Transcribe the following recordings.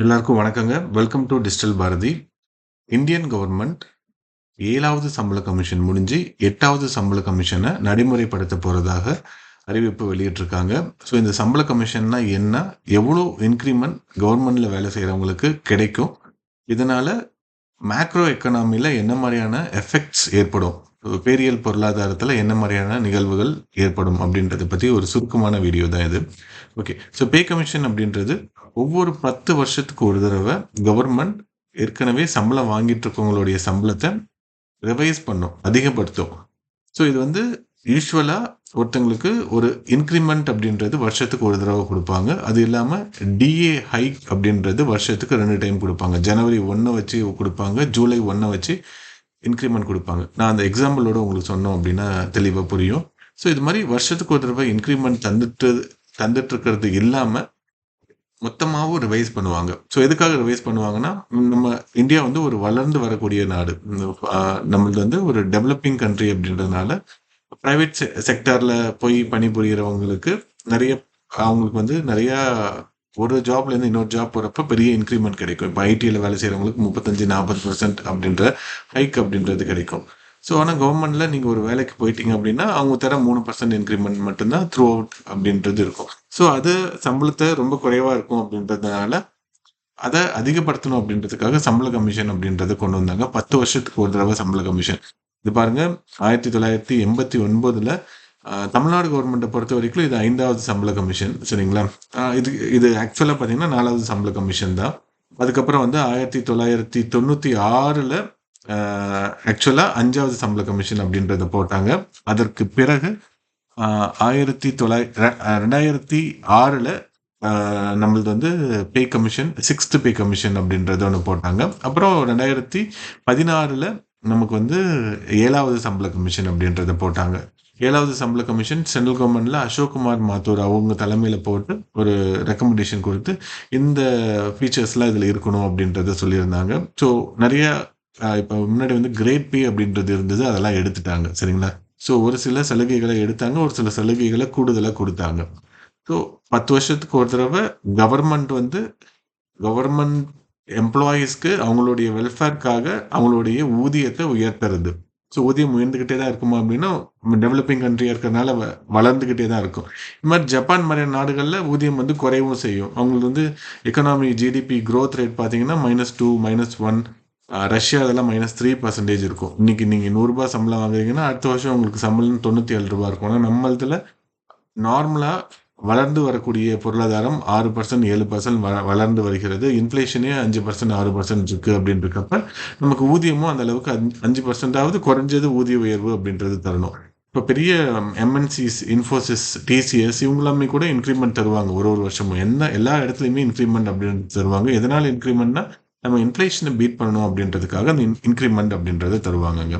எல்லாருக்கும் வணக்கங்க. Welcome to digital Bharathi. Indian government ஏழாவது சம்பள கமிஷன் முடிஞ்சு எட்டாவது சம்பள கமிஷனை நடைமுறைப்படுத்த போகிறதாக அறிவிப்பு வெளியிட்டிருக்காங்க. ஸோ இந்த சம்பள கமிஷன்னா என்ன? எவ்வளோ இன்க்ரிமெண்ட் கவர்மெண்டில் வேலை செய்கிறவங்களுக்கு கிடைக்கும்? இதனால் மேக்ரோ எக்கனாமியில் என்ன மாதிரியான எஃபெக்ட்ஸ் ஏற்படும்? பேரியல் பொருளாதாரத்தில் என்ன மாதிரியான நிகழ்வுகள் ஏற்படும்? அப்படின்றத பற்றி ஒரு சுருக்கமான வீடியோ தான் இது. ஓகே. ஸோ பே கமிஷன் அப்படின்றது ஒவ்வொரு 10 வருஷத்துக்கு ஒரு தடவை கவர்மெண்ட் ஏற்கனவே சம்பளம் வாங்கிட்டு இருக்கவங்களுடைய சம்பளத்தை ரிவைஸ் பண்ணும். அதிகப்படுத்தும். ஸோ இது வந்து யூஸ்வலாக ஒருத்தங்களுக்கு ஒரு இன்க்ரிமெண்ட் அப்படின்றது வருஷத்துக்கு ஒரு தடவை கொடுப்பாங்க அது இல்லாமல் டிஏ ஹைக் அப்படின்றது வருஷத்துக்கு ரெண்டு டைம் கொடுப்பாங்க ஜனவரி ஒன்றை வச்சு கொடுப்பாங்க ஜூலை ஒன்றை வச்சு இன்க்ரிமெண்ட் கொடுப்பாங்க நான் அந்த எக்ஸாம்பிளோட உங்களுக்கு சொன்னோம் அப்படின்னா தெளிவாக புரியும். ஸோ இது மாதிரி வருஷத்துக்கு ஒரு தடவை இன்க்ரிமெண்ட் தந்துட்டு தந்துட்டு இருக்கிறது இல்லாமல் மொத்தமாகவும் ரிவைஸ் பண்ணுவாங்க. ஸோ எதுக்காக ரிவைஸ் பண்ணுவாங்கன்னா, நம்ம இந்தியா வந்து ஒரு வளர்ந்து வரக்கூடிய நாடு. நம்மளது வந்து ஒரு டெவலப்பிங் கண்ட்ரி அப்படின்றதுனால ப்ரைவேட் செ போய் பணிபுரிகிறவங்களுக்கு நிறைய அவங்களுக்கு வந்து நிறையா ஒரு ஜாப்லேருந்து இன்னொரு ஜாப் போகிறப்ப பெரிய இன்க்ரிமெண்ட் கிடைக்கும். இப்போ ஐடியில் வேலை செய்கிறவங்களுக்கு முப்பத்தஞ்சு நாற்பது பர்சன்ட் அப்படின்ற ஹைக் அப்படின்றது கிடைக்கும். ஸோ ஆனால் கவர்மெண்ட்டில் நீங்கள் ஒரு வேலைக்கு போயிட்டீங்க அப்படின்னா, அவங்க தர 3% இன்கிரிமென்ட் மட்டும் தான் த்ரூ அவுட் அப்படின்றது இருக்கும். ஸோ அது சம்பளத்தை ரொம்ப குறைவாக இருக்கும் அப்படின்றதுனால, அதை அதிகப்படுத்தணும் அப்படின்றதுக்காக சம்பள கமிஷன் அப்படின்றத கொண்டு வந்தாங்க. 10 வருஷத்துக்கு ஒரு தடவை சம்பள கமிஷன். இது பாருங்க 1989ல அ தமிழ்நாடு கவர்மெண்ட்டை பொறுத்த வரைக்கும் இது ஐந்தாவது சம்பள கமிஷன். சரிங்களா? இது இது ஆக்சுவலாக பார்த்தீங்கன்னா நாலாவது சம்பள கமிஷன் தான். அதுக்கப்புறம் வந்து ஆயிரத்தி தொள்ளாயிரத்தி தொண்ணூற்றி ஆறில் ஆக்சுவலாக அஞ்சாவது சம்பள கமிஷன் அப்படின்றத போட்டாங்க. அதற்கு பிறகு ஆயிரத்தி தொள்ளாயிர ரெண்டாயிரத்தி ஆறில் நம்மளது வந்து pay commission sixth pay commission அப்படின்றத ஒன்று போட்டாங்க. அப்புறம் 2016ல நமக்கு வந்து ஏழாவது சம்பள கமிஷன் அப்படின்றத போட்டாங்க. ஏழாவது சம்பள கமிஷன் சென்ட்ரல் கவர்மெண்ட்டில் அசோக்குமார் மாத்தூர் அவங்க தலைமையில் போட்டு ஒரு ரெக்கமெண்டேஷன் கொடுத்து இந்த ஃபீச்சர்ஸ்லாம் இதில் இருக்கணும் அப்படின்றத சொல்லியிருந்தாங்க. ஸோ நிறையா இப்போ முன்னாடி வந்து கிரேட் பே அப்படின்றது இருந்தது. அதெல்லாம் எடுத்துட்டாங்க. சரிங்களா? ஸோ ஒரு சில சலுகைகளை எடுத்தாங்க. ஒரு சில சலுகைகளை கூடுதலாக கொடுத்தாங்க ஸோ 10 வருஷத்துக்கு ஒரு தடவை கவர்மெண்ட் வந்து கவர்மெண்ட் எம்ப்ளாயீஸ்க்கு அவங்களுடைய வெல்ஃபேர்க்காக அவங்களுடைய ஊதியத்தை உயர்த்துறது. ஸோ ஊதியம் உயர்ந்துக்கிட்டே தான் இருக்குமா அப்படின்னா, டெவலப்பிங் கண்ட்ரியாக இருக்கிறனால வளர்ந்துக்கிட்டே தான் இருக்கும். இது மாதிரி ஜப்பான் மாரியான நாடுகளில் ஊதியம் வந்து குறையவும் செய்யும். அவங்களுக்கு வந்து எக்கனாமி ஜிடிபி க்ரோத் ரேட் பார்த்தீங்கன்னா minus two minus one Russia அதெல்லாம் -3% இருக்கும். இன்னைக்கு நீங்கள் நூறுரூபா சம்பளம் வாங்குறீங்கன்னா, அடுத்த வருஷம் உங்களுக்கு சம்பளம் ரூ. 97 இருக்கும். ஆனால் நம்மள்துல நார்மலாக வளர்ந்து வரக்கூடிய பொருளாதாரம் 6%, 7% வ வளர்ந்து வருகிறது. இன்ஃப்ளேஷனே அஞ்சு பர்சன்ட் ஆறு பர்சன்ட் இருக்குது அப்படின்றக்கப்ப நமக்கு ஊதியமும் அந்த அளவுக்கு அஞ் 5%ஆவது குறைஞ்சது ஊதிய உயர்வு அப்படின்றது தரணும். இப்போ பெரிய எம்என்சிஸ், இன்ஃபோசிஸ், டிசிஎஸ் இவங்களாமே கூட இன்க்ரிமெண்ட் தருவாங்க ஒரு ஒரு வருஷமும். என்ன எல்லா இடத்துலையுமே இன்க்ரிமெண்ட் அப்படின்னு தருவாங்க. எதனால் இன்க்ரிமெண்ட்னா நம்ம இன்ஃப்ளேஷனை பீட் பண்ணணும் அப்படின்றதுக்காக அந்த இன்க்ரிமெண்ட் அப்படின்றத தருவாங்கங்க.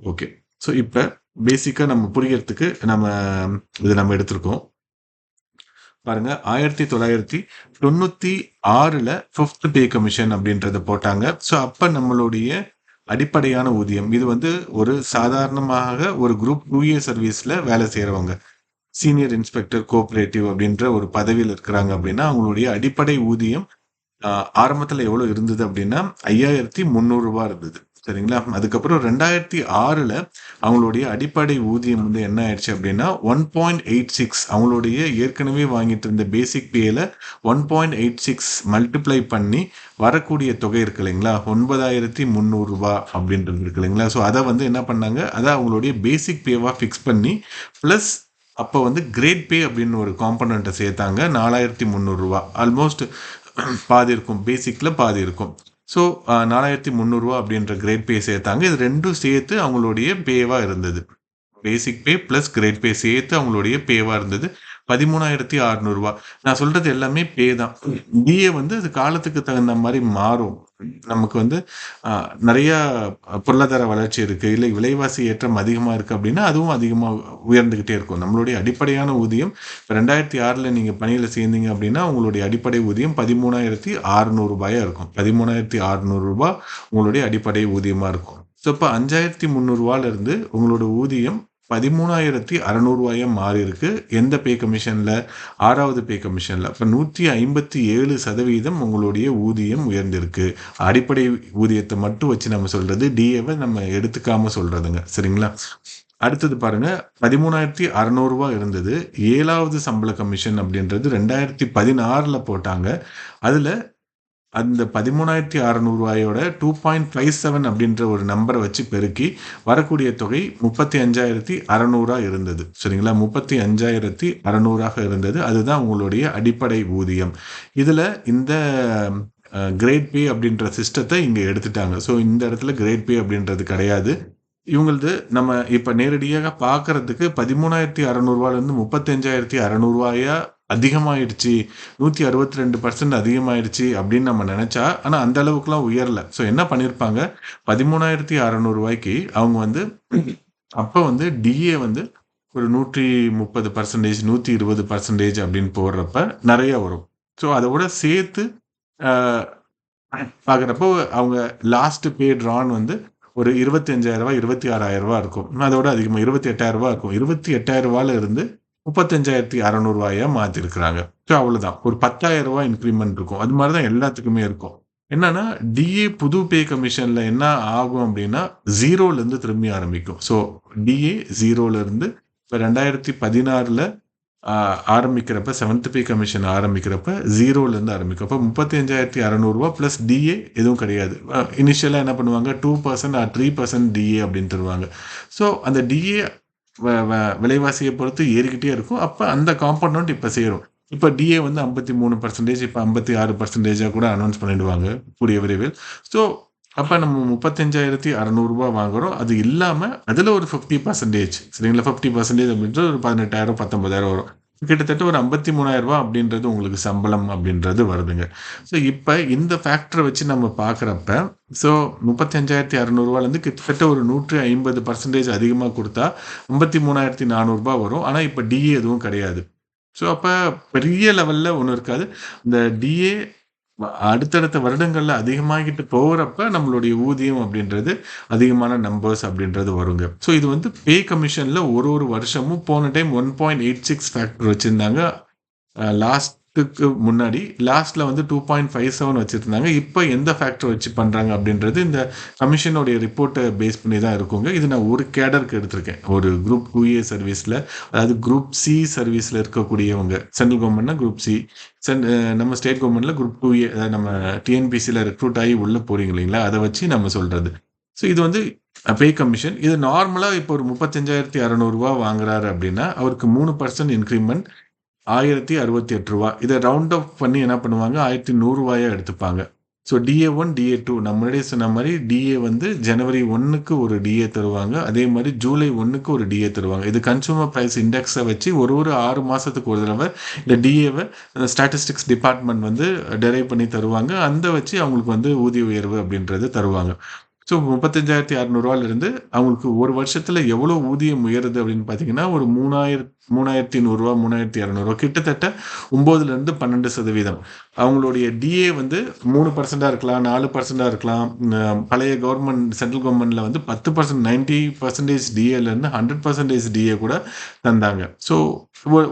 ஓகே. ஸோ இப்போ பேசிக்காக நம்ம புரியறதுக்கு நம்ம இது நம்ம எடுத்திருக்கோம். பாருங்க 1996ல 5த் பே கமிஷன் அப்படின்றத போட்டாங்க. ஸோ அப்ப நம்மளுடைய அடிப்படையான ஊதியம் இது வந்து ஒரு சாதாரணமாக ஒரு குரூப் 2ஏ சர்வீஸ்ல வேலை செய்கிறவங்க சீனியர் இன்ஸ்பெக்டர் கோஆப்பரேட்டிவ் அப்படின்ற ஒரு பதவியில் இருக்கிறாங்க அப்படின்னா, அவங்களுடைய அடிப்படை ஊதியம் ஆரம்பத்தில் எவ்வளோ இருந்தது அப்படின்னா, ஐயாயிரத்தி முந்நூறுரூவா இருந்தது. சரிங்களா? அதுக்கப்புறம் 2006ல அவங்களுடைய அடிப்படை ஊதியம் வந்து என்ன ஆயிடுச்சு அப்படின்னா, 1.86 அவங்களுடைய ஏற்கனவே வாங்கிட்டு இருந்த basic பேயில் one point eight six multiply பண்ணி வரக்கூடிய தொகை இருக்கு இல்லைங்களா? ஒன்பதாயிரத்தி முந்நூறுரூவா அப்படின்றது இருக்கு இல்லைங்களா? ஸோ அதை வந்து என்ன பண்ணாங்க, அதை அவங்களுடைய பேசிக் பேவாக ஃபிக்ஸ் பண்ணி, ப்ளஸ் அப்போ வந்து கிரேட் பே அப்படின்னு ஒரு காம்பனண்ட்டை சேர்த்தாங்க. நாலாயிரத்தி முந்நூறுரூவா ஆல்மோஸ்ட் பாதி இருக்கும். பேசிக்கில் பாதி இருக்கும். ஸோ நாலாயிரத்தி முந்நூறுரூவா அப்படின்ற கிரேட் பே சேர்த்தாங்க. இது ரெண்டும் சேர்த்து அவங்களுடைய பேவாக இருந்தது. பேசிக் பே ப்ளஸ் கிரேட் பே சேர்த்து அவங்களுடைய பேவாக இருந்தது. பதிமூணாயிரத்தி 13,600 நான் சொல்கிறது எல்லாமே பே தான். பிஏ வந்து அது காலத்துக்கு தகுந்த மாதிரி மாறும். நமக்கு வந்து நிறைய பொருளாதார வளர்ச்சி இருக்கு. இல்லை விலைவாசி ஏற்றம் அதிகமா இருக்கு அப்படின்னா, அதுவும் அதிகமா உயர்ந்துகிட்டே இருக்கும். நம்மளுடைய அடிப்படையான ஊதியம் இப்ப 2006ல நீங்க பணியில சேர்ந்தீங்க அப்படின்னா, உங்களுடைய அடிப்படை ஊதியம் பதிமூணாயிரத்தி 13,600 இருக்கும். பதிமூணாயிரத்தி 13,600 உங்களுடைய அடிப்படை ஊதியமா இருக்கும். ஸோ இப்போ அஞ்சாயிரத்தி 5,300ல உங்களோட ஊதியம் பதிமூணாயிரத்தி அறநூறுவாயாக மாறி இருக்கு எந்த பே கமிஷனில்? ஆறாவது பே கமிஷனில். இப்போ நூற்றி ஐம்பத்தி ஏழு சதவீதம் உங்களுடைய ஊதியம் உயர்ந்திருக்கு. அடிப்படை ஊதியத்தை மட்டும் வச்சு நம்ம சொல்கிறது டிஏவை நம்ம எடுத்துக்காம சொல்கிறதுங்க சரிங்களா? அடுத்தது பாருங்க. பதிமூணாயிரத்தி அறநூறுவா இருந்தது. ஏழாவது சம்பள கமிஷன் அப்படின்றது ரெண்டாயிரத்தி பதினாறில் போட்டாங்க. அதில் அந்த பதிமூணாயிரத்தி அறநூறுவாயோட டூ பாயிண்ட் ஃபைவ் செவன் அப்படின்ற ஒரு நம்பரை வச்சு பெருக்கி வரக்கூடிய தொகை முப்பத்தி அஞ்சாயிரத்தி அறநூறா இருந்தது. சரிங்களா? முப்பத்தி அஞ்சாயிரத்தி அறநூறாக இருந்தது. அதுதான் உங்களுடைய அடிப்படை ஊதியம். இதுல இந்த கிரேட் பே அப்படின்ற சிஸ்டத்தை இங்க எடுத்துட்டாங்க. ஸோ இந்த இடத்துல கிரேட் பே அப்படின்றது கிடையாது. இவங்களது நம்ம இப்போ நேரடியாக பார்க்கறதுக்கு பதிமூணாயிரத்தி அறநூறுவாலேருந்து முப்பத்தஞ்சாயிரத்தி அறநூறுவாயா அதிகமாயிடுச்சு. நூற்றி அறுபத்தி ரெண்டு பர்சன்ட் அதிகமாயிடுச்சு அப்படின்னு நம்ம நினச்சா ஆனால் அந்த அளவுக்குலாம் உயரல. ஸோ என்ன பண்ணியிருப்பாங்க பதிமூணாயிரத்தி அறநூறுவாய்க்கு அவங்க வந்து அப்போ வந்து டிஏ வந்து ஒரு நூற்றி முப்பது பர்சன்டேஜ் நூற்றி இருபது பர்சன்டேஜ் அப்படின்னு போடுறப்ப நிறைய வரும். ஸோ அதோட சேர்த்து பார்க்குறப்போ அவங்க லாஸ்ட் பே ட்ரான் வந்து ஒரு இருபத்தி அஞ்சாயிரம் இருபத்தி ஆறாயிரம் இருக்கும். அதோட அதிகமாக இருபத்தி எட்டாயிரம் இருக்கும். இருபத்தி எட்டாயிரம் இருந்து முப்பத்தஞ்சாயிரத்தி அறநூறுவாயா மாற்றிருக்கிறாங்க ஸோ அவ்வளோதான் ஒரு பத்தாயிரம் ரூபாய் இன்க்ரிமெண்ட் இருக்கும். அது மாதிரி தான் எல்லாத்துக்குமே இருக்கும். என்னன்னா டிஏ புது பே கமிஷன்ல என்ன ஆகும் அப்படின்னா ஜீரோலேருந்து திரும்பி ஆரம்பிக்கும். ஸோ டிஏ ஜீரோலேருந்து இப்போ ரெண்டாயிரத்தி பதினாறில் ஆரம்பிக்கிறப்ப செவன்த் பே கமிஷன் ஆரம்பிக்கிறப்ப ஜீரோலேருந்து ஆரம்பிக்கும். அப்போ முப்பத்தி அஞ்சாயிரத்தி அறநூறுவா ப்ளஸ் டிஏ எதுவும் கிடையாது. இனிஷியலாக என்ன பண்ணுவாங்க? Two percent or three percent DA அப்படின்னு தருவாங்க. ஸோ அந்த டிஏ விலைவாசியை பொறுத்து ஏறிக்கிட்டே இருக்கும். அப்போ அந்த காம்பவுண்ட் இப்போ சேரும். இப்போ டிஏ வந்து ஐம்பத்தி மூணு பர்சன்டேஜ் இப்போ ஐம்பத்தி ஆறு பர்சன்டேஜாக கூட அனௌன்ஸ் பண்ணிடுவாங்க கூடிய விரைவில். ஸோ அப்போ நம்ம முப்பத்தஞ்சாயிரத்தி அறநூறுபா வாங்குறோம். அது இல்லாமல் அதில் ஒரு ஃபிஃப்டி பர்சன்டேஜ் சரிங்களா? ஃபிஃப்டி பர்சன்டேஜ் அப்படின்றது ஒரு பதினெட்டாயிரம் பத்தொம்பதாயிரம் வரும். கிட்டத்தட்ட ஒரு ஐம்பத்தி மூணாயிரம் ரூபா அப்படின்றது உங்களுக்கு சம்பளம் அப்படின்றது வருதுங்க. ஸோ இப்போ இந்த ஃபேக்டரை வச்சு நம்ம பார்க்குறப்ப ஸோ முப்பத்தஞ்சாயிரத்தி அறநூறுவாலேருந்து கிட்டத்தட்ட ஒரு நூற்றி ஐம்பது பர்சன்டேஜ் அதிகமாக கொடுத்தா ஐம்பத்தி மூணாயிரத்தி நானூறுரூபா வரும். ஆனால் இப்போ டிஏ எதுவும் கிடையாது. ஸோ அப்போ பெரிய லெவலில் ஒன்றும் இருக்காது. இந்த டிஏ அடுத்தடுத்த வருடங்களில் அதிகமாகிட்டு போகிறப்ப நம்மளுடைய ஊதியம் அப்படின்றது அதிகமான நம்பர்ஸ் அப்படின்றது வருங்க. ஸோ இது வந்து பே கமிஷனில் ஒரு ஒரு வருஷமும் போன time one point eight six factor வச்சிருந்தாங்க. முன்னாடி லாஸ்ட்ல வந்து டூ பாயிண்ட் ஃபைவ் செவன் வச்சிருந்தாங்க. இப்போ எந்த ஃபேக்டர் வச்சு பண்றாங்க அப்படின்றது இந்த கமிஷனுடைய ரிப்போர்ட்டை பேஸ் பண்ணி தான் இருக்குங்க. இது நான் ஒரு கேடருக்கு எடுத்திருக்கேன். ஒரு குரூப் டூஏ சர்வீஸில் சர்வீஸ்ல அதாவது குரூப் சி சர்வீஸ்ல இருக்கக்கூடியவங்க. சென்ட்ரல் கவர்மெண்ட்னா குரூப் சி சென் நம்ம ஸ்டேட் கவர்மெண்ட்ல குரூப் டூ ஏ நம்ம டிஎன்பிசியில் ரெக்ரூட் ஆகி உள்ள போறீங்க இல்லைங்களா? அதை வச்சு நம்ம சொல்றது. ஸோ இது வந்து பே கமிஷன் இது நார்மலாக இப்போ ஒரு முப்பத்தஞ்சாயிரத்தி அறநூறுவா வாங்குறாரு அப்படின்னா அவருக்கு மூணு பர்சன்ட் இன்க்ரிமெண்ட் ஆயிரத்தி அறுபத்தி எட்டு ரூபா. இதை ரவுண்ட் அப் பண்ணி என்ன பண்ணுவாங்க? ஆயிரத்தி நூறுரூவாயாக எடுத்துப்பாங்க. So DA one DA two நம்ம முன்னாடியே சொன்ன மாதிரி டிஏ வந்து ஜனவரி ஒன்றுக்கு ஒரு டிஏ தருவாங்க. அதே மாதிரி ஜூலை ஒன்றுக்கு ஒரு டிஏ தருவாங்க. இது கன்சூமர் ப்ரைஸ் இண்டெக்ஸை வச்சு ஒரு ஒரு ஆறு மாதத்துக்கு ஒரு தடவை இந்த டிஏவை ஸ்டாட்டிஸ்டிக்ஸ் டிபார்ட்மெண்ட் வந்து டெரைவ் பண்ணி தருவாங்க. அந்த வச்சு அவங்களுக்கு வந்து ஊதிய உயர்வு அப்படின்றது தருவாங்க. ஸோ முப்பத்தஞ்சாயிரத்தி அறநூறுவாலேருந்து அவங்களுக்கு ஒரு வருஷத்தில் எவ்வளோ ஊதியம் உயருது அப்படின்னு பார்த்தீங்கன்னா ஒரு மூணாயிரம் மூணாயிரத்தி நூறுரூவா மூணாயிரத்தி இரநூறுவா கிட்டத்தட்ட ஒம்போதுலேருந்து பன்னெண்டு சதவீதம். அவங்களுடைய டிஏ வந்து மூணு பர்சண்டாக இருக்கலாம் நாலு பர்சண்டாக இருக்கலாம். பழைய கவர்மெண்ட் சென்ட்ரல் கவர்மெண்ட்டில் வந்து பத்து பர்சன்ட் நைன்டி பர்சன்டேஜ் டிஏலேருந்து ஹண்ட்ரட் பர்சன்டேஜ் டிஏ கூட தந்தாங்க. ஸோ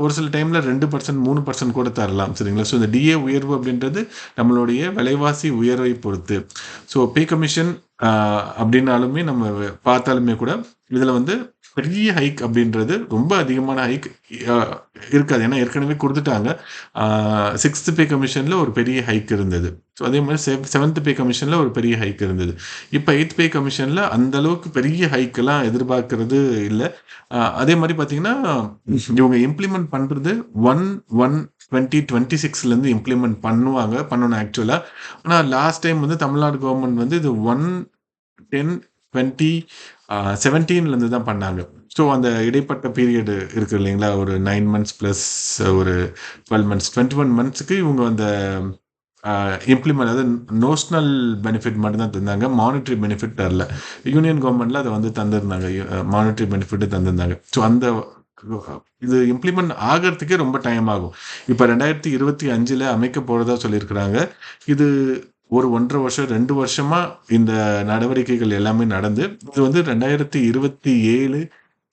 ஒரு சில டைமில் ரெண்டு பர்சன்ட் மூணு பர்சன்ட் கூட தரலாம் சரிங்களா? ஸோ இந்த டிஏ உயர்வு அப்படின்றது நம்மளுடைய விலைவாசி உயர்வை பொறுத்து. ஸோ பே கமிஷன் அப்படின்னாலுமே நம்ம பார்த்தாலுமே கூட இதில் வந்து பெரிய ஹைக் அப்படின்றது ரொம்ப அதிகமான ஹைக் இருக்காது. ஏன்னா ஏற்கனவே கொடுத்துட்டாங்க. சிக்ஸ்த் பே கமிஷனில் ஒரு பெரிய ஹைக் இருந்தது. ஸோ அதே மாதிரி செவ் செவன்த் பே கமிஷனில் ஒரு பெரிய ஹைக் இருந்தது. இப்போ எயித் பே கமிஷனில் அந்த அளவுக்கு பெரிய ஹைக்கெல்லாம் எதிர்பார்க்கறது இல்லை. அதே மாதிரி பார்த்தீங்கன்னா இவங்க இம்ப்ளிமெண்ட் பண்ணுறது ஒன் ஒன் டுவெண்ட்டி டுவெண்ட்டி சிக்ஸ்லேருந்து இம்ப்ளிமெண்ட் பண்ணுவாங்க பண்ணணும் ஆக்சுவலாக ஆனால் லாஸ்ட் டைம் வந்து தமிழ்நாடு கவர்மெண்ட் வந்து இது ஒன் டென் டுவெண்ட்டி செவன்டீன்லேருந்து தான் பண்ணாங்க. ஸோ அந்த இடைப்பட்ட பீரியடு இருக்குது இல்லைங்களா? ஒரு நைன் மந்த்ஸ் ப்ளஸ் ஒரு டுவெல் மந்த்ஸ் டுவெண்ட்டி ஒன் மந்த்ஸுக்கு இவங்க அந்த uh, இம்ப்ளிமெண்ட் அதாவது நோஷனல் பெனிஃபிட் மட்டும்தான் தந்தாங்க. மானிட்ரி பெனிஃபிட் தரல. யூனியன் கவர்மெண்ட்டில் அதை வந்து தந்திருந்தாங்க. மானிட்ரி பெனிஃபிட்டு uh, தந்திருந்தாங்க. ஸோ அந்த இது இம்ப்ளிமெண்ட் ஆகிறதுக்கே ரொம்ப டைம் ஆகும். இப்போ ரெண்டாயிரத்தி இருபத்தி அஞ்சில் அமைக்க போகிறதா சொல்லியிருக்கிறாங்க. இது ஒரு ஒன்றரை வருஷம் ரெண்டு வருஷமா இந்த நடவடிக்கைகள் எல்லாமே நடந்து இது வந்து ரெண்டாயிரத்தி இருபத்தி ஏழு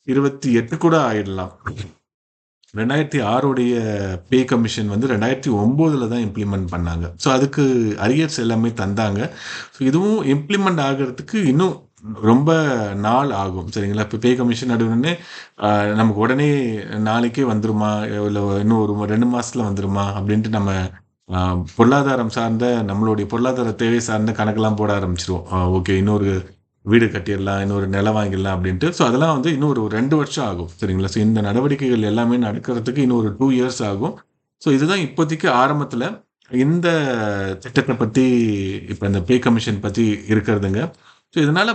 இருபத்தி எட்டு கூட ஆயிடலாம். ரெண்டாயிரத்தி ஆறுடைய பே கமிஷன் வந்து ரெண்டாயிரத்தி ஒம்போதுல தான் இம்ப்ளிமெண்ட் பண்ணாங்க. ஸோ அதுக்கு அரியர்ஸ் எல்லாமே தந்தாங்க. ஸோ இதுவும் இம்ப்ளிமெண்ட் ஆகிறதுக்கு இன்னும் ரொம்ப நாள் ஆகும். சரிங்களா? இப்போ பே கமிஷன் நடுவுன்னு நமக்கு உடனே நாளைக்கே வந்துருமா? இல்லை இன்னும் ஒரு ரெண்டு மாசத்துல வந்துருமா? அப்படின்ட்டு நம்ம பொருளாதாரம் சார்ந்த நம்மளுடைய பொருளாதார தேவை சார்ந்த கணக்கெல்லாம் போட ஆரம்பிச்சிருவோம். ஓகே இன்னொரு வீடு கட்டிடலாம் இன்னொரு நிலம் வாங்கிடலாம் அப்படின்ட்டு. ஸோ அதெல்லாம் வந்து இன்னும் ஒரு ரெண்டு வருஷம் ஆகும் சரிங்களா? ஸோ இந்த நடவடிக்கைகள் எல்லாமே நடக்கிறதுக்கு இன்னும் ஒரு டூ இயர்ஸ் ஆகும். ஸோ இதுதான் இப்போதைக்கு ஆரம்பத்தில் இந்த திட்டத்தை பற்றி இப்போ இந்த பே கமிஷன் பற்றி இருக்கிறதுங்க. ஸோ இதனால்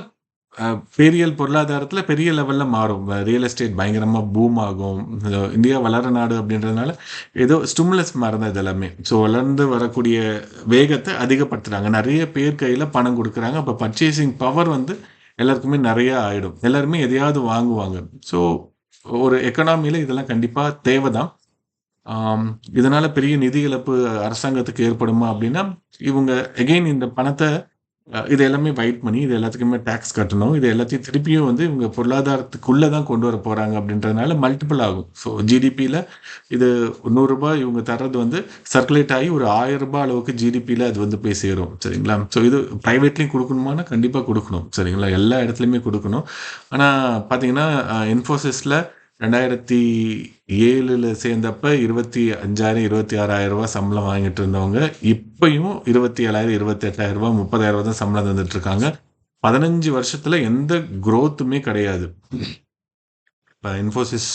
பெரியல் பொருளாதாரத்தில் பெரிய லெவலில் மாறும். ரியல் எஸ்டேட் பயங்கரமாக பூம் ஆகும். இந்தியா வளர நாடு அப்படின்றதுனால ஏதோ ஸ்டிமுலஸ் மாதிரி தான் இது எல்லாமே. ஸோ வளர்ந்து வரக்கூடிய வேகத்தை அதிகப்படுத்துகிறாங்க நிறைய பேர் கையில் பணம் கொடுக்குறாங்க. அப்போ பர்ச்சேசிங் பவர் வந்து எல்லாருக்குமே நிறையா ஆகிடும் எல்லாருமே எதையாவது வாங்குவாங்க. ஸோ ஒரு எக்கனாமியில் இதெல்லாம் கண்டிப்பாக தேவை தான் இதனால் பெரிய நிதி இழப்பு அரசாங்கத்துக்கு ஏற்படுமா அப்படின்னா இவங்க எகெயின் இந்த பணத்தை இது எல்லாமே வைட் பண்ணி இது எல்லாத்துக்குமே டேக்ஸ் கட்டணும். இது எல்லாத்தையும் திருப்பியும் வந்து இவங்க பொருளாதாரத்துக்குள்ளே தான் கொண்டு வர போகிறாங்க அப்படின்றதுனால மல்டிபிள் ஆகும். ஸோ ஜிடிபியில் இது நூறுரூபா இவங்க தர்றது வந்து சர்க்குலேட் ஆகி ஒரு ஆயிரம் ரூபாய் அளவுக்கு ஜிடிபியில் அது வந்து போய் சேரும். சரிங்களா? ஸோ இது ப்ரைவேட்லேயும் கொடுக்கணுமானா கண்டிப்பாக கொடுக்கணும். சரிங்களா? எல்லா இடத்துலையுமே கொடுக்கணும். ஆனால் பார்த்தீங்கன்னா இன்ஃபோசிஸில் ரெண்டாயிரத்தி ஏழில் சேர்ந்தப்ப இருபத்தி அஞ்சாயிரம் இருபத்தி ஆறாயிரம் ரூபாய் சம்பளம் வாங்கிட்டு இருந்தவங்க இப்பயும் இருபத்தி ஏழாயிரம் இருபத்தி எட்டாயிரம் ரூபா முப்பதாயிரம் ரூபா தான் சம்பளம் தந்துட்டு இருக்காங்க. பதினஞ்சு வருஷத்துல எந்த குரோத்துமே கிடையாது. இன்ஃபோசிஸ்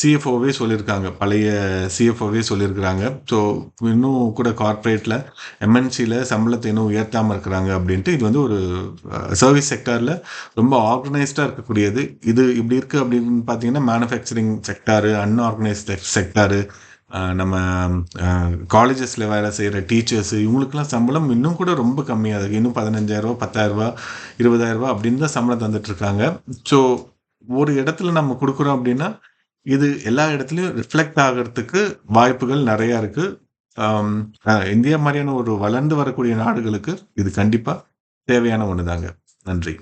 சிஎஃப்ஓவே சொல்லியிருக்காங்க பழைய சிஎஃப்ஓவே சொல்லியிருக்கிறாங்க ஸோ இன்னும் கூட கார்ப்பரேட்டில் எம்என்சியில் சம்பளத்தை இன்னும் உயர்த்தாமல் இருக்கிறாங்க அப்படின்ட்டு இது வந்து ஒரு சர்வீஸ் செக்டாரில் ரொம்ப ஆர்கனைஸ்டாக இருக்கக்கூடியது. இது இப்படி இருக்குது அப்படின்னு பார்த்தீங்கன்னா மேனுஃபேக்சரிங் செக்டாரு அன்ஆர்கனைஸ்ட் செக்டாரு நம்ம காலேஜஸில் வேலை செய்கிற டீச்சர்ஸு இவங்களுக்குலாம் சம்பளம் இன்னும் கூட ரொம்ப கம்மியாக இருக்குது இன்னும் பதினஞ்சாயிரரூபா பத்தாயிரரூபா இருபதாயிரரூபா அப்படின்னு தான் சம்பளம் தந்துட்டுருக்காங்க ஸோ ஒரு இடத்துல நம்ம கொடுக்குறோம் அப்படின்னா இது எல்லா இடத்துலையும் ரிஃப்ளெக்ட் ஆகிறதுக்கு வாய்ப்புகள் நிறையா இருக்கு. இந்தியா மாதிரியான ஒரு வளர்ந்து வரக்கூடிய நாடுகளுக்கு இது கண்டிப்பாக தேவையான ஒன்று தாங்க நன்றி.